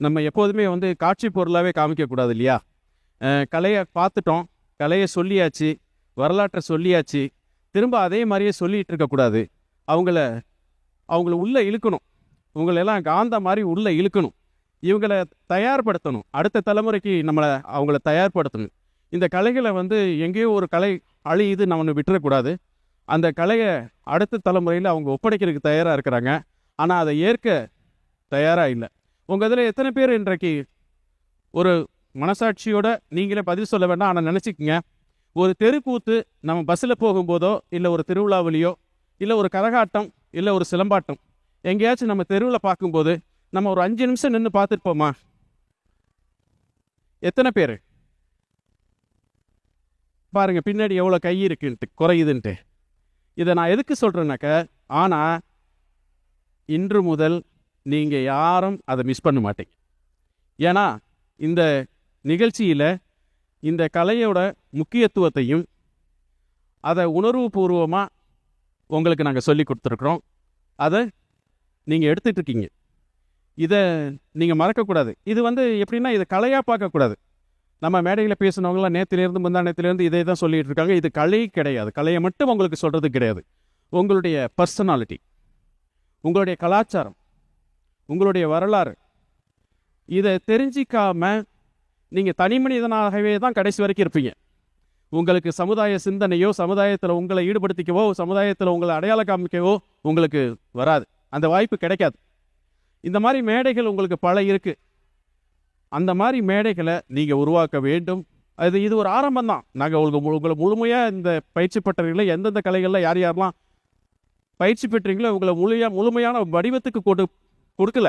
நம்ம எப்போதுமே வந்து காட்சி பொருளாகவே காமிக்கக்கூடாது இல்லையா கலையை பார்த்துட்டோம். கலையை சொல்லியாச்சு வரலாற்றை சொல்லியாச்சு. திரும்ப அதே மாதிரியே சொல்லிகிட்டு இருக்கக்கூடாது. அவங்கள அவங்கள உள்ளே இழுக்கணும். உங்களெல்லாம் காந்த மாதிரி உள்ளே இழுக்கணும். இவங்களை தயார்படுத்தணும். அடுத்த தலைமுறைக்கு நம்மளை அவங்கள தயார்படுத்தணும். இந்த கலைகளை வந்து எங்கேயோ ஒரு கலை அழியுது நம்ம விட்டுறக்கூடாது. அந்த கலையை அடுத்த தலைமுறையில் அவங்க ஒப்படைக்கிறதுக்கு தயாராக இருக்கிறாங்க. ஆனால் அதை ஏற்க தயாராக இல்லை. உங்கள் இதில் எத்தனை பேர் இன்றைக்கு ஒரு மனசாட்சியோட நீங்களே பதில் சொல்ல வேண்டாம் ஆனால் நினச்சிக்கங்க. ஒரு தெருக்கூத்து நம்ம பஸ்ஸில் போகும்போதோ இல்லை ஒரு திருவிழாவிலையோ இல்லை ஒரு கரகாட்டம் இல்லை ஒரு சிலம்பாட்டம் எங்கேயாச்சும் நம்ம தெருவில் பார்க்கும்போது நம்ம ஒரு அஞ்சு நிமிஷம் நின்று பார்த்துருப்போமா? எத்தனை பேர்? பாருங்க பின்னாடி எவ்வளோ கை இருக்குன்ட்டு குறையுதுன்ட்டு. இதை நான் எதுக்கு சொல்கிறேன்னாக்க ஆனால் இன்று முதல் நீங்கள் யாரும் அதை மிஸ் பண்ண மாட்டீங்க. ஏன்னா இந்த நிகழ்ச்சியில் இந்த கலையோட முக்கியத்துவத்தையும் அதை உணர்வுபூர்வமாக உங்களுக்கு நாங்கள் சொல்லி கொடுத்துருக்குறோம். அதை நீங்கள் எடுத்துகிட்டு இருக்கீங்க. இதை நீங்கள் மறக்கக்கூடாது. இது வந்து எப்படின்னா இதை கலையாக பார்க்கக்கூடாது. நம்ம மேடையில் பேசினவங்களாம் நேற்றுலேருந்து முந்தா நேற்றுலேருந்து இதே தான் சொல்லிகிட்டு இருக்காங்க. இது கலை கிடையாது. கலையை மட்டும் உங்களுக்கு சொல்கிறது கிடையாது. உங்களுடைய பர்சனாலிட்டி உங்களுடைய கலாச்சாரம் உங்களுடைய வரலாறு. இதை தெரிஞ்சிக்காம நீங்கள் தனி மனிதனாகவே தான் கடைசி வரைக்கும் இருப்பீங்க. உங்களுக்கு சமுதாய சிந்தனையோ சமுதாயத்தில் உங்களை ஈடுபடுத்திக்கவோ சமுதாயத்தில் உங்களை அடையாளம் காமிக்கவோ உங்களுக்கு வராது. அந்த வாய்ப்பு கிடைக்காது. இந்த மாதிரி மேடைகள் உங்களுக்கு பல இருக்குது அந்த மாதிரி மேடைகளை நீங்கள் உருவாக்க வேண்டும். அது இது ஒரு ஆரம்பம் தான். நாங்கள் உங்களுக்கு உங்களை முழுமையாக இந்த பயிற்சி பெற்றவர்களை எந்தெந்த கலைகளில் யார் யாரெல்லாம் பயிற்சி பெற்றீங்களோ உங்களை முழுமையாக முழுமையான வடிவத்துக்கு கொடு கொடுக்கல.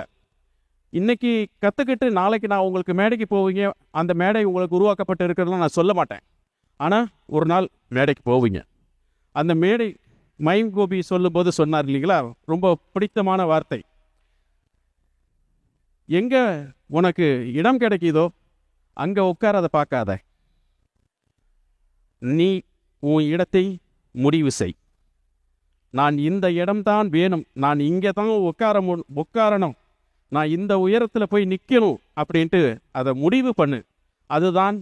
இன்னைக்கு கற்றுக்கிட்டு நாளைக்கு நான் உங்களுக்கு மேடைக்கு போவீங்க. அந்த மேடை உங்களுக்கு உருவாக்கப்பட்டு இருக்கிறதெல்லாம் நான் சொல்ல மாட்டேன். ஆனால் ஒரு நாள் மேடைக்கு போவீங்க. அந்த மேடை மைம் கோபி சொல்லும்போது சொன்னார் இல்லைங்களா? ரொம்ப பிடித்தமான வார்த்தை. எங்கே உனக்கு இடம் கிடைக்குதோ அங்கே உட்காராத பார்க்காத. நீ உன் இடத்தை முடிவு செய். நான் இந்த இடம்தான் வேணும். நான் இங்கே தான் உட்கார மு உட்காரணும். நான் இந்த உயரத்தில் போய் நிற்கணும் அப்படின்ட்டு அதை முடிவு பண்ணு. அதுதான்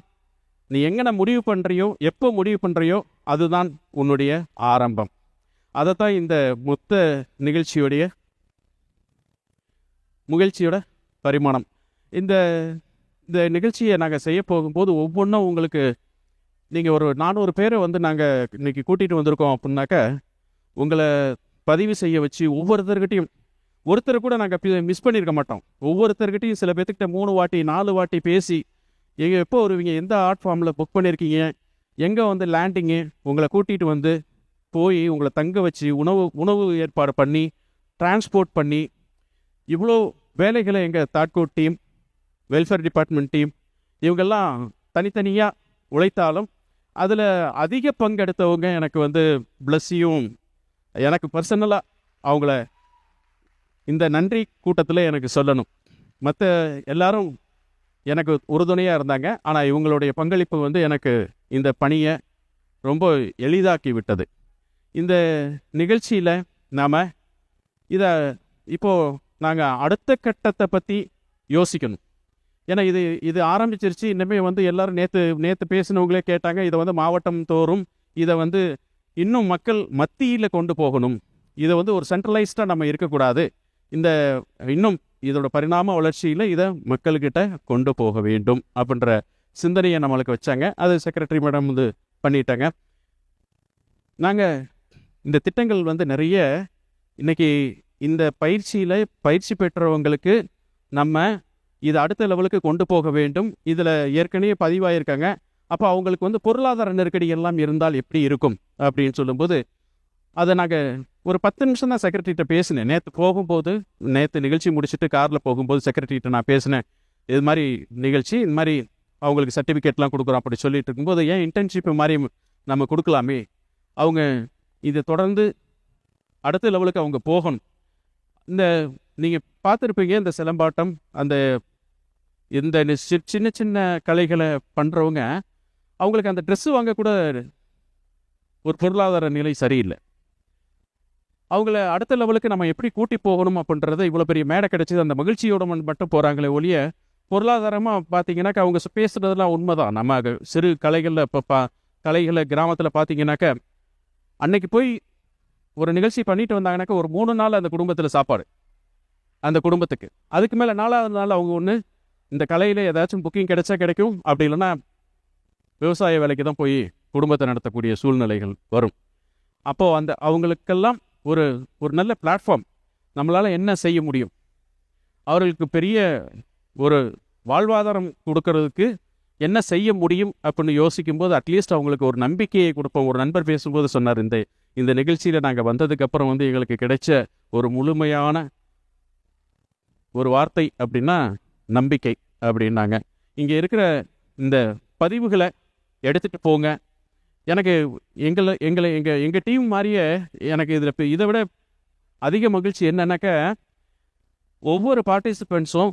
நீ எங்கன முடிவு பண்ணுறியோ எப்போ முடிவு பண்ணுறியோ அதுதான் உன்னுடைய ஆரம்பம். அதை தான் இந்த மொத்த நிகழ்ச்சியுடைய முகழ்ச்சியோட பரிமாணம். இந்த இந்த நிகழ்ச்சியை நாங்கள் செய்ய போகும்போது ஒவ்வொன்றும் உங்களுக்கு நீங்கள் ஒரு நானூறு பேரை வந்து நாங்கள் இன்னைக்கு கூட்டிகிட்டு வந்திருக்கோம் அப்படின்னாக்க உங்களை பதிவு செய்ய வச்சு ஒவ்வொருத்தர்கிட்டையும் ஒருத்தர் கூட நாங்கள் மிஸ் பண்ணியிருக்க மாட்டோம். ஒவ்வொருத்தர்கிட்டையும் சில பேர்த்துக்கிட்ட மூணு வாட்டி நாலு வாட்டி பேசி எங்கே எப்போ வருவீங்க எந்த ஆர்ட் ஃபார்மில் புக் பண்ணியிருக்கீங்க எங்கே வந்து லேண்டிங்கு உங்களை கூட்டிகிட்டு வந்து போய் உங்களை தங்க வச்சு உணவு உணவு ஏற்பாடு பண்ணி டிரான்ஸ்போர்ட் பண்ணி இவ்வளோ வேலைகளை எங்கள் TAHDCO team welfare department team இவங்கெல்லாம் தனித்தனியாக உழைத்தாலும் அதில் அதிக பங்கெடுத்தவங்க எனக்கு வந்து பிளஸ்ஸியும் எனக்கு பர்சனலாக அவங்கள இந்த நன்றி கூட்டத்தில் எனக்கு சொல்லணும். மற்ற எல்லாரும் எனக்கு உறுதுணையாக இருந்தாங்க. ஆனால் இவங்களுடைய பங்களிப்பு வந்து எனக்கு இந்த பணியை ரொம்ப எளிதாக்கி விட்டது. இந்த நிகழ்ச்சியில் நாம் இதை இப்போது நாங்கள் அடுத்த கட்டத்தை பற்றி யோசிக்கணும். ஏன்னா இது இது ஆரம்பிச்சிருச்சு. இனிமேல் வந்து எல்லோரும் நேற்று நேற்று பேசினவங்களே கேட்டாங்க. இதை வந்து மாவட்டம் தோறும் இதை வந்து இன்னும் மக்கள் மத்தியில் கொண்டு போகணும். இதை வந்து ஒரு சென்ட்ரலைஸ்டாக நம்ம இருக்கக்கூடாது. இந்த இன்னும் இதோட பரிணாம வளர்ச்சியில் இதை மக்கள்கிட்ட கொண்டு போக வேண்டும் அப்படின்ற சிந்தனையை நம்மளுக்கு வச்சாங்க. அது செக்ரட்டரி மேடம் வந்து பண்ணிட்டாங்க. நாங்கள் இந்த திட்டங்கள் வந்து நிறைய இன்றைக்கி இந்த பயிற்சியில் பயிற்சி பெற்றவங்களுக்கு நம்ம இதை அடுத்த லெவலுக்கு கொண்டு போக வேண்டும். இதில் ஏற்கனவே பதிவாயிருக்காங்க. அப்போ அவங்களுக்கு வந்து பொருளாதார நெருக்கடி எல்லாம் இருந்தால் எப்படி இருக்கும் அப்படின்னு சொல்லும்போது அதை நாங்கள் ஒரு பத்து நிமிஷம் தான் செக்ரட்டரிகிட்ட பேசினேன். நேற்று போகும்போது நேற்று நிகழ்ச்சி முடிச்சுட்டு காரில் போகும்போது செக்ரட்டரிகிட்ட நான் பேசினேன். இது மாதிரி நிகழ்ச்சி இது மாதிரி அவங்களுக்கு சர்டிஃபிகேட்லாம் கொடுக்குறோம் அப்படி சொல்லிட்டு இருக்கும்போது ஏன் இன்டர்ன்ஷிப் மாதிரி நம்ம கொடுக்கலாமே? அவங்க இதை தொடர்ந்து அடுத்த லெவலுக்கு அவங்க போகணும். இந்த நீங்கள் பார்த்துருப்பீங்க இந்த சிலம்பாட்டம் அந்த இந்த நி- சின்ன சின்ன கலைகளை பண்ணுறவங்க அவங்களுக்கு அந்த ட்ரெஸ்ஸு வாங்க கூட ஒரு பொருளாதார நிலை சரியில்லை. அவங்கள அடுத்த லெவலுக்கு நம்ம எப்படி கூட்டி போகணும் அப்படின்றத இவ்வளோ பெரிய மேடை கிடைச்சது அந்த மகிழ்ச்சியோட மட்டும் போகிறாங்களே ஒழிய பொருளாதாரமாக பார்த்தீங்கன்னாக்கா அவங்க பேசுகிறதுலாம் உண்மை உண்மைதான். நம்ம சிறு கலைகளில் இப்போ பா கலைகளை கிராமத்தில் பார்த்தீங்கன்னாக்கா அன்னைக்கு போய் ஒரு நிகழ்ச்சி பண்ணிட்டு வந்தாங்கன்னாக்க ஒரு மூணு நாள் அந்த குடும்பத்தில் சாப்பாடு. அந்த குடும்பத்துக்கு. அதுக்கு மேலே நாலாவது நாள் அவங்க ஒன்று இந்த கலையில் ஏதாச்சும் புக்கிங் கிடைச்சா கிடைக்கும் அப்படி இல்லைன்னா விவசாய வேலைக்கு தான் போய் குடும்பத்தை நடத்தக்கூடிய சூழ்நிலைகள் வரும். அப்போது அந்த அவங்களுக்கெல்லாம் ஒரு ஒரு நல்ல பிளாட்ஃபார்ம் நம்மளால் என்ன செய்ய முடியும்? அவர்களுக்கு பெரிய ஒரு வாழ்வாதாரம் கொடுக்கறதுக்கு என்ன செய்ய முடியும் அப்படின்னு யோசிக்கும்போது அட்லீஸ்ட் அவங்களுக்கு ஒரு நம்பிக்கையை கொடுப்போம். ஒரு நண்பர் பேசும்போது சொன்னார் இந்த இந்த நிகழ்ச்சியில் நாங்கள் வந்ததுக்கப்புறம் வந்து எங்களுக்கு கிடைச்ச ஒரு முழுமையான ஒரு வார்த்தை அப்படின்னா நம்பிக்கை அப்படின்னாங்க. இங்கே இருக்கிற இந்த பதிவுகளை எடுத்துகிட்டு போங்க. எனக்கு எங்களை எங்களை எங்கள் எங்கள் டீம் மாதிரியே எனக்கு இதில் இதை விட அதிக மகிழ்ச்சி என்னன்னாக்க ஒவ்வொரு பார்ட்டிசிபெண்ட்ஸும்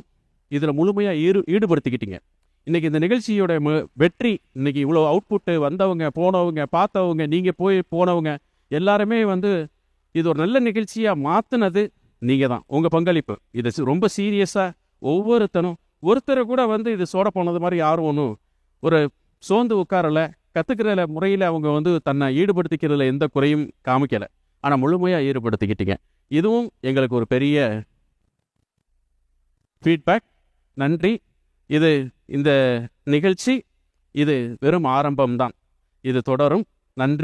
இதில் முழுமையாக ஈடு ஈடுபடுத்திக்கிட்டீங்க. இன்றைக்கி இந்த நிகழ்ச்சியோட வெற்றி இன்றைக்கி இவ்வளோ அவுட்புட்டு வந்தவங்க போனவங்க பார்த்தவங்க நீங்கள் போய் போனவங்க எல்லாருமே வந்து இது ஒரு நல்ல நிகழ்ச்சியாக மாற்றினது நீங்கள் தான் உங்கள் பங்களிப்பு. இதை ரொம்ப சீரியஸாக ஒவ்வொருத்தனும் ஒருத்தரை கூட வந்து இது சோட போனது மாதிரி யாரும் ஒன்றும் ஒரு சோர்ந்து உட்காரல கற்றுக்கிற முறையில் அவங்க வந்து தன்னை ஈடுபடுத்திக்கிறதுல எந்த குறையும் காமிக்கலை. ஆனால் முழுமையாக ஈடுபடுத்திக்கிட்டீங்க. இதுவும் எங்களுக்கு ஒரு பெரிய ஃபீட்பேக் நன்றி. இது இந்த நிகழ்ச்சி இது வெறும் ஆரம்பம்தான். இது தொடரும். நன்றி.